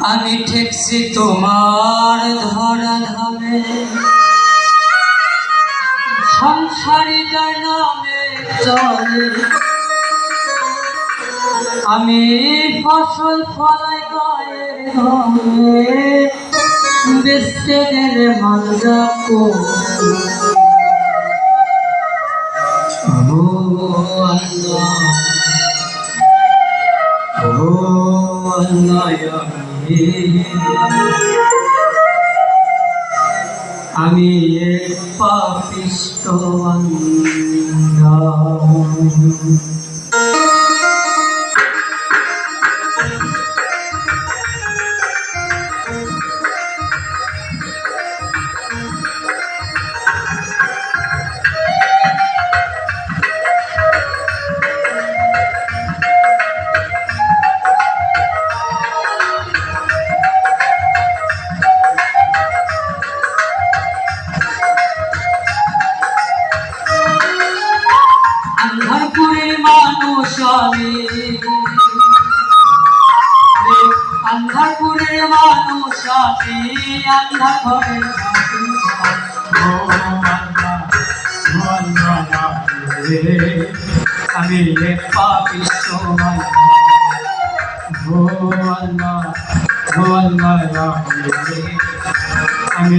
আমি ঠেকছি তোমার ধরা ধামে। সংসারিতার নামে চলে। আমি ফসল ফলাই গায়ের বেচতে গেলে মালদা ও আল্লাহ। আমি এক পাপিষ্ট বান্দা। আমি আন্ধারপুরের মানুষ আমি আন্ধার ঘরের আমি পাপিষ্ট আমি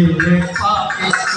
পাপিষ্ট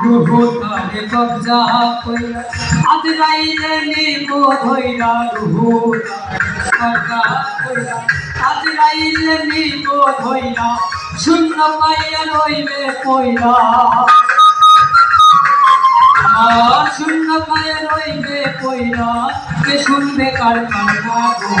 বান্দা। রুহুতারে কবজা কইরা আজ রাইলে নিব ধইরা রুহুতারে কবজা কইরা আজ রাইলে নিব ধইরা শূন্য পাইয়া রইবে কইরা শূন্য পায়ে রইবে কইরা কে শুনবে কার কান্না গো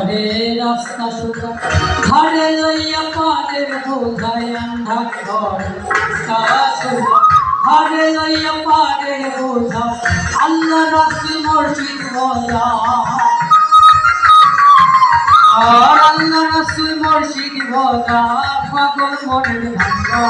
ঘরে রাস্তা সুতা ঘরে লইয়া পারের বোঝাই আন্ধার ঘরে। রাস্তা লইয়া পারের বোঝা, আল্লাহ রাসুল মসজিদ আর আল্লাহ রাসুল মসজিদ বলা পাগল মনের ভাঙ্গা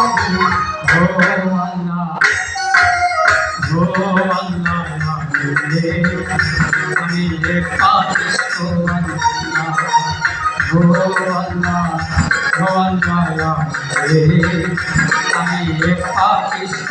ও আল্লাহ আমি এক পাপিষ্ট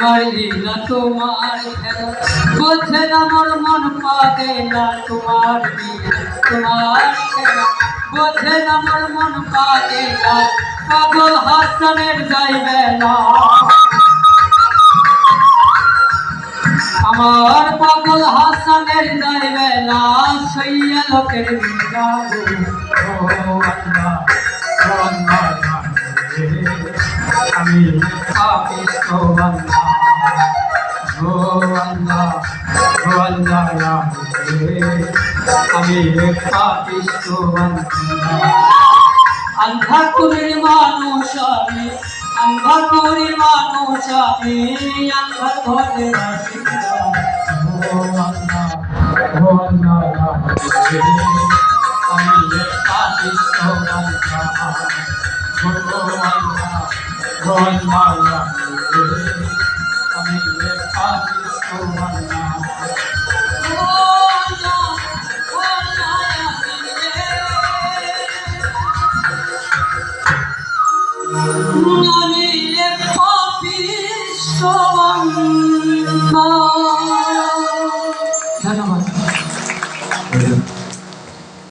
করি না তোমার খেলা না, মোর মন পাগে না তোমার তোমার না, মোর মন পাগে না, পাগল হাসানের যাইবে না আমার পাগল হাসানের যাইবে না সইয়া লোকের আমি পাপিষ্ট বান্দা আমি পাপিষ্ট বান্দা আন্ধাকুরের মানুষ আমি আন্ধাকুরের মানুষ আমি ও আল্লাহ আমি পাপিষ্ট আল্লাহ আমি পাপিষ্ট non è papis trovando